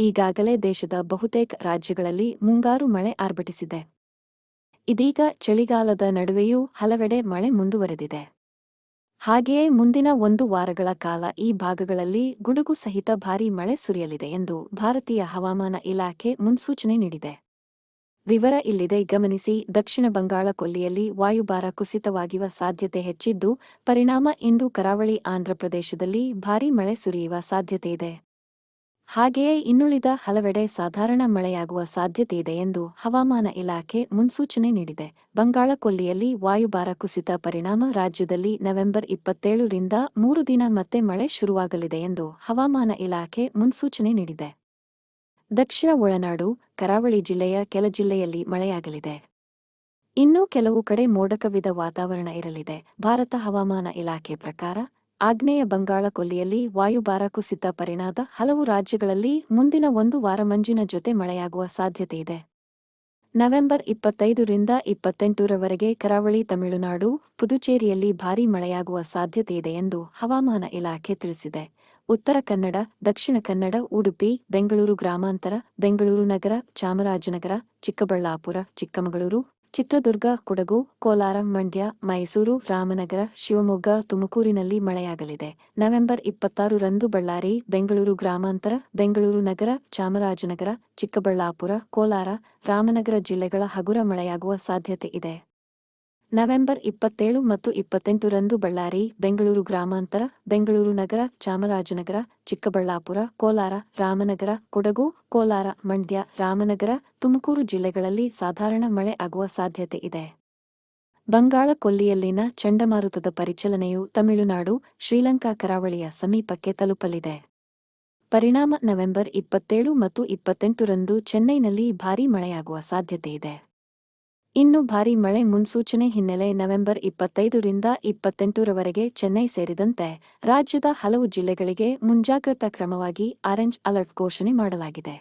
ಈಗಾಗಲೇ ದೇಶದ ಬಹುತೇಕ ರಾಜ್ಯಗಳಲ್ಲಿ ಮುಂಗಾರು ಮಳೆ ಆರ್ಭಟಿಸಿದೆ. ಇದೀಗ ಚಳಿಗಾಲದ ನಡುವೆಯೂ ಹಲವೆಡೆ ಮಳೆ ಮುಂದುವರೆದಿದೆ. ಹಾಗೆಯೇ ಮುಂದಿನ ಒಂದು ವಾರಗಳ ಕಾಲ ಈ ಭಾಗಗಳಲ್ಲಿ ಗುಡುಗು ಸಹಿತ ಭಾರಿ ಮಳೆ ಸುರಿಯಲಿದೆ ಎಂದು ಭಾರತೀಯ ಹವಾಮಾನ ಇಲಾಖೆ ಮುನ್ಸೂಚನೆ ನೀಡಿದೆ. ವಿವರ ಇಲ್ಲಿದೆ. ಗಮನಿಸಿ, ದಕ್ಷಿಣ ಬಂಗಾಳ ಕೊಲ್ಲಿಯಲ್ಲಿ ವಾಯುಭಾರ ಕುಸಿತವಾಗಿರುವ ಸಾಧ್ಯತೆ ಹೆಚ್ಚಿದ್ದು, ಪರಿಣಾಮ ಇಂದು ಕರಾವಳಿ ಆಂಧ್ರಪ್ರದೇಶದಲ್ಲಿ ಭಾರೀ ಮಳೆ ಸುರಿಯುವ ಸಾಧ್ಯತೆಯಿದೆ ಹಾಗೆಯೇ ಇನ್ನುಳಿದ ಹಲವೆಡೆ ಸಾಧಾರಣ ಮಳೆಯಾಗುವ ಸಾಧ್ಯತೆಯಿದೆ ಎಂದು ಹವಾಮಾನ ಇಲಾಖೆ ಮುನ್ಸೂಚನೆ ನೀಡಿದೆ. ಬಂಗಾಳಕೊಲ್ಲಿಯಲ್ಲಿ ವಾಯುಭಾರ ಕುಸಿತ ಪರಿಣಾಮ ರಾಜ್ಯದಲ್ಲಿ ನವೆಂಬರ್ ಇಪ್ಪತ್ತೇಳರಿಂದ ಮೂರು ದಿನ ಮತ್ತೆ ಮಳೆ ಶುರುವಾಗಲಿದೆ ಎಂದು ಹವಾಮಾನ ಇಲಾಖೆ ಮುನ್ಸೂಚನೆ ನೀಡಿದೆ. ದಕ್ಷಿಣ ಒಳನಾಡು, ಕರಾವಳಿ ಜಿಲ್ಲೆಯ ಕೆಲ ಜಿಲ್ಲೆಯಲ್ಲಿ ಮಳೆಯಾಗಲಿದೆ. ಇನ್ನೂ ಕೆಲವು ಕಡೆ ಮೋಡಕವಿದ ವಾತಾವರಣ ಇರಲಿದೆ. ಭಾರತ ಹವಾಮಾನ ಇಲಾಖೆ ಪ್ರಕಾರ ಆಗ್ನೇಯ ಬಂಗಾಳ ಕೊಲ್ಲಿಯಲ್ಲಿ ವಾಯುಭಾರ ಕುಸಿತ ಪರಿಣಾದ ಹಲವು ರಾಜ್ಯಗಳಲ್ಲಿ ಮುಂದಿನ ಒಂದು ವಾರ ಮಂಜಿನ ಜೊತೆ ಮಳೆಯಾಗುವ ಸಾಧ್ಯತೆಯಿದೆ ನವೆಂಬರ್ ಇಪ್ಪತ್ತೈದರಿಂದ ಇಪ್ಪತ್ತೆಂಟರವರೆಗೆ ಕರಾವಳಿ ತಮಿಳುನಾಡು, ಪುದುಚೇರಿಯಲ್ಲಿ ಭಾರೀ ಮಳೆಯಾಗುವ ಸಾಧ್ಯತೆಯಿದೆ ಎಂದು ಹವಾಮಾನ ಇಲಾಖೆ ತಿಳಿಸಿದೆ. ಉತ್ತರ ಕನ್ನಡ, ದಕ್ಷಿಣ ಕನ್ನಡ, ಉಡುಪಿ, ಬೆಂಗಳೂರು ಗ್ರಾಮಾಂತರ, ಬೆಂಗಳೂರು ನಗರ, ಚಾಮರಾಜನಗರ, ಚಿಕ್ಕಬಳ್ಳಾಪುರ, ಚಿಕ್ಕಮಗಳೂರು ಚಿತ್ರದುರ್ಗ, ಕೊಡಗು, ಕೋಲಾರ, ಮಂಡ್ಯ, ಮೈಸೂರು, ರಾಮನಗರ, ಶಿವಮೊಗ್ಗ, ತುಮಕೂರಿನಲ್ಲಿ ಮಳೆಯಾಗಲಿದೆ. ನವೆಂಬರ್ ಇಪ್ಪತ್ತಾರರಂದು ಬಳ್ಳಾರಿ, ಬೆಂಗಳೂರು ಗ್ರಾಮಾಂತರ, ಬೆಂಗಳೂರು ನಗರ, ಚಾಮರಾಜನಗರ, ಚಿಕ್ಕಬಳ್ಳಾಪುರ, ಕೋಲಾರ, ರಾಮನಗರ ಜಿಲ್ಲೆಗಳ ಹಗುರ ಮಳೆಯಾಗುವ ಸಾಧ್ಯತೆ ಇದೆ. ನವೆಂಬರ್ ಇಪ್ಪತ್ತೇಳು ಮತ್ತು ಇಪ್ಪತ್ತೆಂಟರಂದು ಬಳ್ಳಾರಿ, ಬೆಂಗಳೂರು ಗ್ರಾಮಾಂತರ, ಬೆಂಗಳೂರು ನಗರ, ಚಾಮರಾಜನಗರ, ಚಿಕ್ಕಬಳ್ಳಾಪುರ, ಕೋಲಾರ, ರಾಮನಗರ, ಕೊಡಗು, ಕೋಲಾರ, ಮಂಡ್ಯ, ರಾಮನಗರ, ತುಮಕೂರು ಜಿಲ್ಲೆಗಳಲ್ಲಿ ಸಾಧಾರಣ ಮಳೆ ಆಗುವ ಸಾಧ್ಯತೆ ಇದೆ. ಬಂಗಾಳ ಕೊಲ್ಲಿಯಲ್ಲಿನ ಚಂಡಮಾರುತದ ಪರಿಚಲನೆಯು ತಮಿಳುನಾಡು, ಶ್ರೀಲಂಕಾ ಕರಾವಳಿಯ ಸಮೀಪಕ್ಕೆ ತಲುಪಲಿದೆ. ಪರಿಣಾಮ ನವೆಂಬರ್ ಇಪ್ಪತ್ತೇಳು ಮತ್ತು ಇಪ್ಪತ್ತೆಂಟರಂದು ಚೆನ್ನೈನಲ್ಲಿ ಭಾರೀ ಮಳೆಯಾಗುವ ಸಾಧ್ಯತೆಯಿದೆ ಇನ್ನು ಭಾರೀ ಮಳೆ ಮುನ್ಸೂಚನೆ ಹಿನ್ನೆಲೆ ನವೆಂಬರ್ ಇಪ್ಪತ್ತೈದರಿಂದ ಇಪ್ಪತ್ತೆಂಟರವರೆಗೆ ಚೆನ್ನೈ ಸೇರಿದಂತೆ ರಾಜ್ಯದ ಹಲವು ಜಿಲ್ಲೆಗಳಿಗೆ ಮುಂಜಾಗ್ರತಾ ಕ್ರಮವಾಗಿ ಆರೆಂಜ್ ಅಲರ್ಟ್ ಘೋಷಣೆ ಮಾಡಲಾಗಿದೆ.